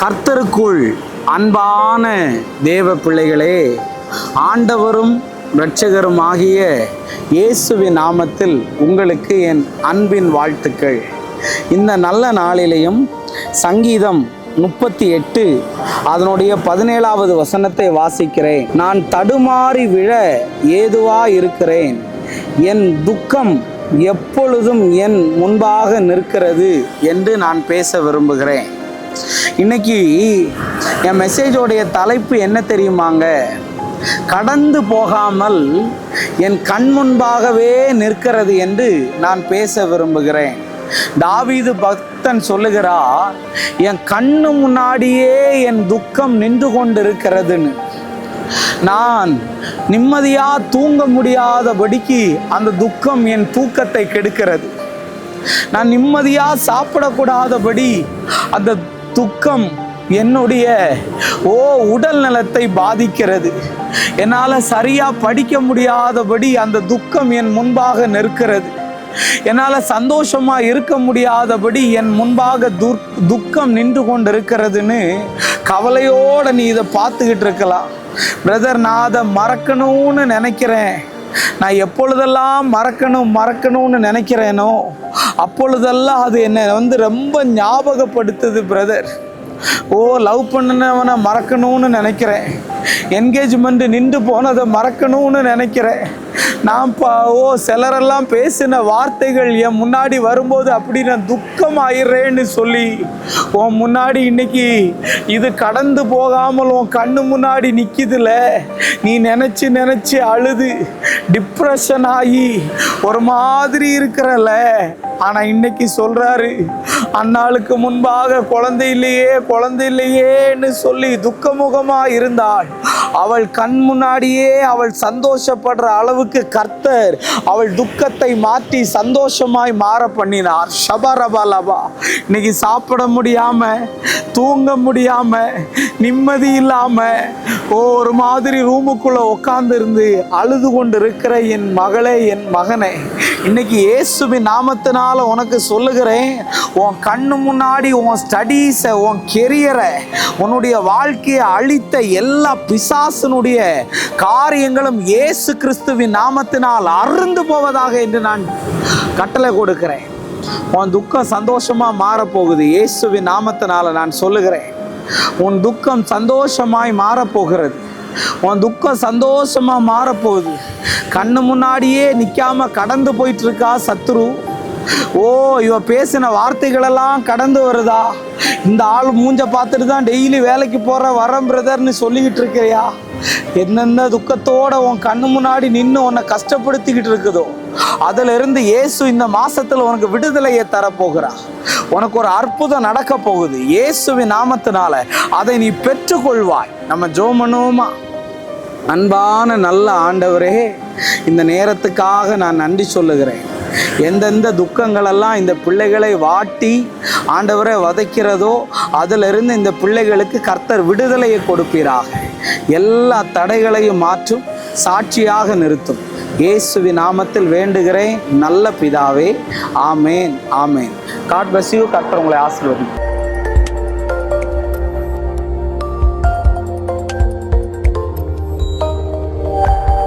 கர்த்தருக்குள் அன்பான தேவ பிள்ளைகளே ஆண்டவரும் இரட்சகரும் ஆகிய இயேசுவின் நாமத்தில் உங்களுக்கு என் அன்பின் வாழ்த்துக்கள். இந்த நல்ல நாளிலையும் சங்கீதம் முப்பத்தி எட்டு அதனுடைய பதினேழாவது வசனத்தை வாசிக்கிறேன். நான் தடுமாறி விழ ஏதுவா இருக்கிறேன் என் துக்கம் எப்பொழுதும் என் முன்பாக நிற்கிறது என்று நான் பேச விரும்புகிறேன். இன்னைக்கு என் மெசேஜோடைய தலைப்பு என்ன தெரியுமாங்க? கடந்து போகாமல் என் கண் முன்பாகவே நிற்கிறது என்று நான் பேச விரும்புகிறேன். தாவீது பக்தன் சொல்லுகிறார் என் கண்ணு முன்னாடியே என் துக்கம் நின்று கொண்டிருக்கிறதுன்னு. நான் நிம்மதியா தூங்க முடியாதபடிக்கு அந்த துக்கம் என் தூக்கத்தை கெடுக்கிறது. நான் நிம்மதியா சாப்பிடக்கூடாதபடி அந்த துக்கம் என்னுடைய ஓ உடல் நலத்தை பாதிக்கிறது. என்னால் சரியாக படிக்க முடியாதபடி அந்த துக்கம் என் முன்பாக நிற்கிறது. என்னால் சந்தோஷமாக இருக்க முடியாதபடி என் முன்பாக துர் துக்கம் நின்று கொண்டு இருக்கிறதுன்னு கவலையோடு நீ இதை பார்த்துக்கிட்டு இருக்கலாம். பிரதர் நான் அதை மறக்கணும்னு நினைக்கிறேன். நான் எப்பொழுதெல்லாம் மறக்கணும் மறக்கணும்னு நினைக்கிறேனோ அப்பொழுதெல்லாம் அது என்னை வந்து ரொம்ப ஞாபகப்படுத்துது பிரதர் ஓ லவ் பண்ணினவனை மறக்கணும்னு நினைக்கிறேன். என்கேஜ்மெண்ட் நின்று போனதை மறக்கணும்னு நினைக்கிறேன். நான் பா ஓ சிலரெல்லாம் பேசின வார்த்தைகள் என் முன்னாடி வரும்போது அப்படி நான் துக்கம் ஆயிடுறேன்னு சொல்லி உன் முன்னாடி இன்னைக்கு இது கடந்து போகாமல் உன் கண்ணு முன்னாடி நிற்கிதுல நீ நினச்சி நினச்சி அழுது டிப்ரெஷன் ஆகி ஒரு மாதிரி இருக்கிறல. ஆனால் இன்னைக்கு சொல்கிறாரு அன்னாளுக்கு முன்பாக குழந்தை இல்லையே குழந்தை இல்லையேன்னு சொல்லி துக்கமுகமா இருந்தாள். அவள் கண் முன்னாடியே அவள் சந்தோஷப்படுற அளவுக்கு கர்த்தர் அவள் துக்கத்தை மாற்றி சந்தோஷமாய் மாற பண்ணினார். ஷபரபலபா இன்னைக்கு சாப்பிட முடியாம தூங்க முடியாம நிம்மதி இல்லாம ஒரு மாதிரி ரூமுக்குள்ள உட்கார்ந்து இருந்து அழுது கொண்டு இருக்கிற என் மகளே என் மகனே இன்னைக்கு இயேசுவின் நாமத்தினால உனக்கு சொல்லுகிறேன் உன் கண்ணு முன்னாடி உன் ஸ்டடீஸை உன் கெரியரை உன்னுடைய வாழ்க்கையை அழித்த எல்லா பிசாசனுடைய காரியங்களும் இயேசு கிறிஸ்துவின் நாமத்தினால் அருந்து போவதாக என்று நான் கட்டளை கொடுக்கிறேன். உன் துக்கம் சந்தோஷமா மாறப்போகுது இயேசுவின் நாமத்தினால நான் சொல்லுகிறேன். உன் துக்கம் சந்தோஷமாய் மாறப்போகிறது. உன் துக்கம் சந்தோஷமா மாறப்போகுது. கண்ணு முன்னாடியே நிற்காம கடந்து போயிட்டு இருக்கா சத்ரு. ஓ இவ பேசின வார்த்தைகளெல்லாம் கடந்து வருதா? இந்த ஆள் மூஞ்ச பார்த்துட்டு தான் டெய்லி வேலைக்கு போற வரம் பிரதர்னு சொல்லிக்கிட்டு இருக்கிறியா? என்னென்ன துக்கத்தோட உன் கண்ணு முன்னாடி நின்று உன்னை கஷ்டப்படுத்திக்கிட்டு இருக்குதோ? அதிலிருந்து இயேசு இந்த மாசத்துல உனக்கு விடுதலையை தரப்போகிறா. உனக்கு ஒரு அற்புதம் நடக்க போகுது. இயேசுவின் நாமத்தினால அதை நீ பெற்றுக்கொள்வாய். நம்ம ஜோமனுமா? அன்பான நல்ல ஆண்டவரே இந்த நேரத்துக்காக நான் நன்றி சொல்லுகிறேன். எந்தெந்த துக்கங்களெல்லாம் இந்த பிள்ளைகளை வாட்டி ஆண்டவரை வதைக்கிறதோ அதிலிருந்து இந்த பிள்ளைகளுக்கு கர்த்தர் விடுதலையை கொடுப்பீராக. எல்லா தடைகளையும் மாற்றும் சாட்சியாக நிறுத்தும். இயேசுவி நாமத்தில் வேண்டுகிறேன் நல்ல பிதாவே ஆமேன் ஆமேன். காட் பஸ் யூ கர்த்தர் உங்களை ஆசீர்வதி